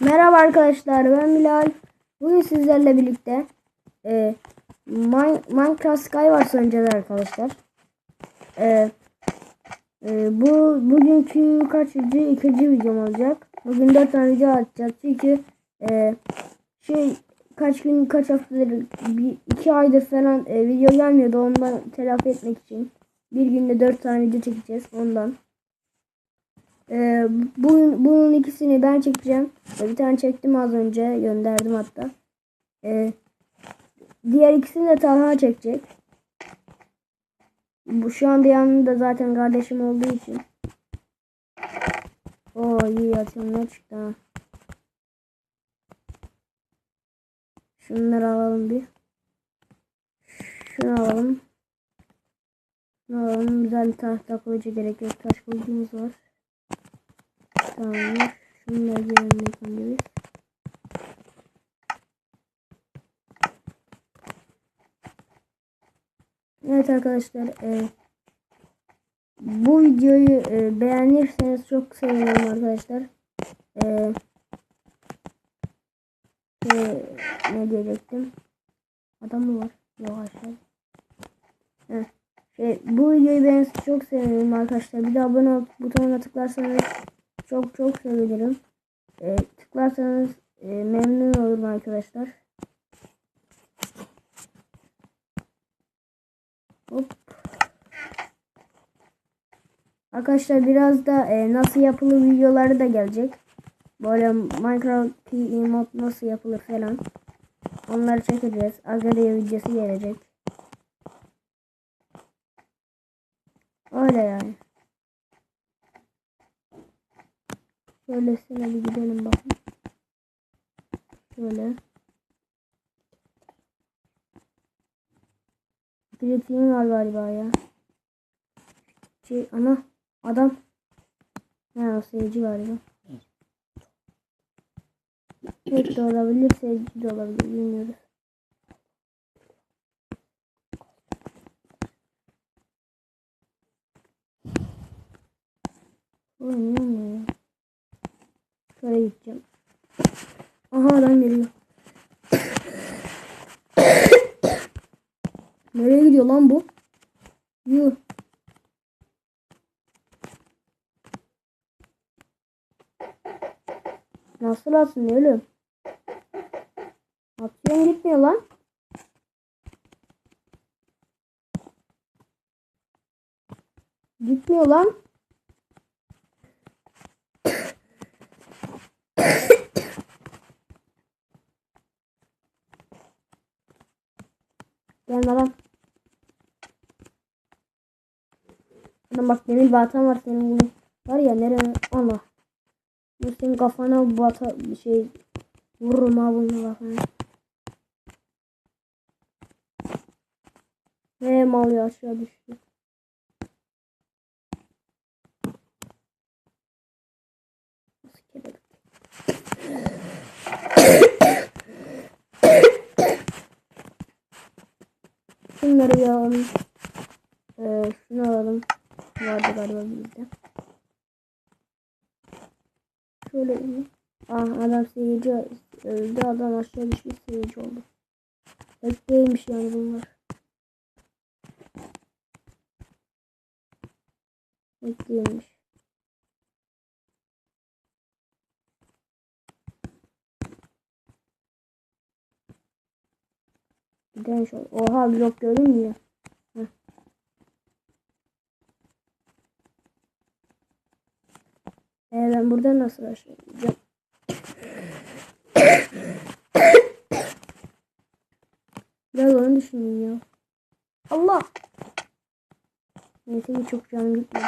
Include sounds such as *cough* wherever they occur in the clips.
Merhaba arkadaşlar ben Bilal. Bugün sizlerle birlikte e, Min- Minecraft Skywars oynayacağız arkadaşlar. E, e, bu bugünkü kaçıncı ikinci videom olacak. Bugün dört tane video atacağız çünkü e, şey kaç gün kaç haftadır bir iki aydır falan e, video gelmiyordu ondan telafi etmek için. Bir günde dört tane video çekeceğiz ondan. Ee, bunun, bunun ikisini ben çekeceğim. Bir tane çektim az önce. Gönderdim hatta. Ee, diğer ikisini de Talha çekecek. Bu şu anda yanında zaten kardeşim olduğu için. Oo iyi atımlar çıktı ha. Şunları alalım bir. Şunu alalım. Şunu alalım. Güzel bir tahta koyucu gerek yok. Taş koyucumuz var. Tamam. Şunları bakalım gibi. Evet arkadaşlar. E, bu videoyu e, beğenirseniz çok sevinirim arkadaşlar. E, e, ne diyecektim? Adam mı var? Yok aşağı. Heh. Şey, bu videoyu beğenirseniz çok sevinirim arkadaşlar. Bir de abone ol butonuna tıklarsanız çok çok sevinirim. E, tıklarsanız e, memnun olurum arkadaşlar. Hop. Arkadaşlar biraz da e, nasıl yapılır videoları da gelecek. Böyle Minecraft PE mod nasıl yapılır falan. Onları çekeceğiz. Agaria videosu gelecek. Öyle yani. Şöylesine bir gidelim bakın. Şöyle. Biletimi var galiba ya. Şey, ana adam. Ha seyirci galiba. Tek de olabilir, seyirci de olabilir bilmiyoruz. Oynayamıyor ya. Şöyle gideceğim. Aha adam geliyor. *coughs* Nereye gidiyor lan bu? Yuh. Nasıl atsın oğlum? Atıyorsun gitmiyor lan. Gitmiyor lan. Lan. Lan bak demir baltan var senin bunu. Var ya nereye? Allah. Bu senin kafana bata şey vururum ha bunu kafana. Ve mal ya aşağı düştü. Nasıl kelebek? Bir alalım. Ee, şunu alalım. Vardı galiba bizde. Şöyle Ah adam seyirci öldü. Adam aşağı düşmüş seyirci oldu. Bekleymiş yani bunlar. Bekleymiş. Gidelim şöyle. Oha blok gördün mü ya? Heh. Ee, ben burada nasıl aşağılayacağım? Biraz onu düşüneyim ya. Allah! Neyse ki çok canım gitmedi.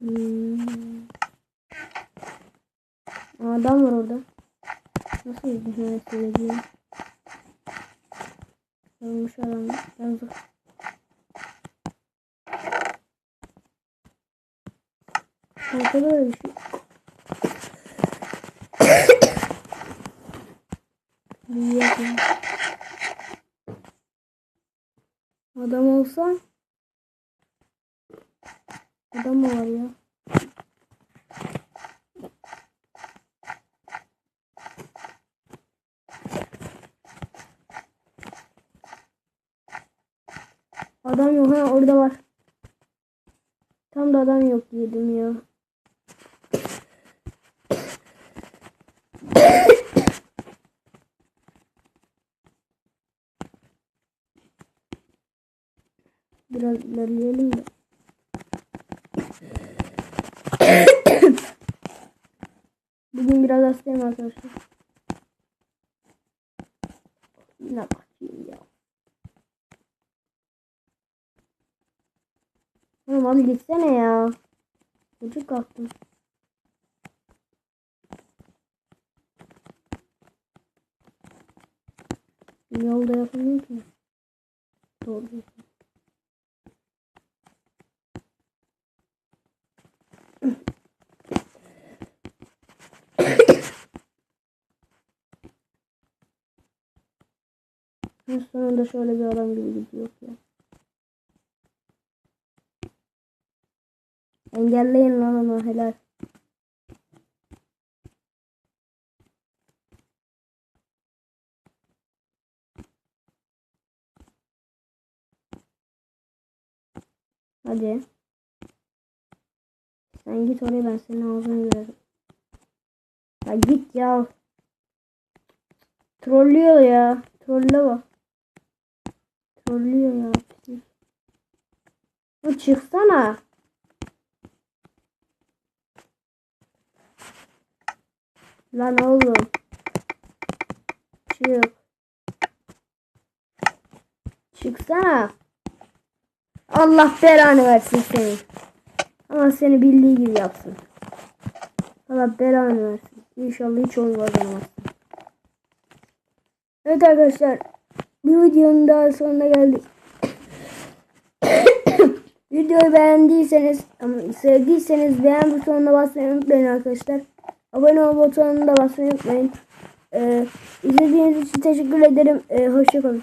Hmm. Adam var orada. Nasıl yüzüne söyleyeyim? Olmuş adam. Yazık. Ortada da bir şey. Bir yakın. Adam olsa adam var ya? Adam yok ha orada var. Tam da adam yok yedim ya. Biraz ilerleyelim de. Bugün biraz hastayım arkadaşlar. Ne bakayım ya. Oğlum hadi gitsene ya. Çocuk kalktım. Yolda yapamıyorum ki. Doğru. *coughs* sonunda şöyle bir adam gibi gidiyor ya. Engelleyin lan onu helal. Hadi. Sen git oraya ben senin ağzını görerim. Ya git ya. Trollüyor ya. Trolle bak. Trollüyor ya. Ya çıksana. Lan oğlum. Çık. Çıksana. Allah belanı versin seni. Allah seni bildiği gibi yapsın. Allah belanı versin. İnşallah hiç oyun kazanamazsın. Evet arkadaşlar. Bir videonun daha sonuna geldik. *coughs* Videoyu beğendiyseniz, ama sevdiyseniz beğen butonuna basmayı unutmayın arkadaşlar. Abone ol butonuna da basmayı unutmayın. Ee, izlediğiniz için teşekkür ederim. Ee, hoşçakalın.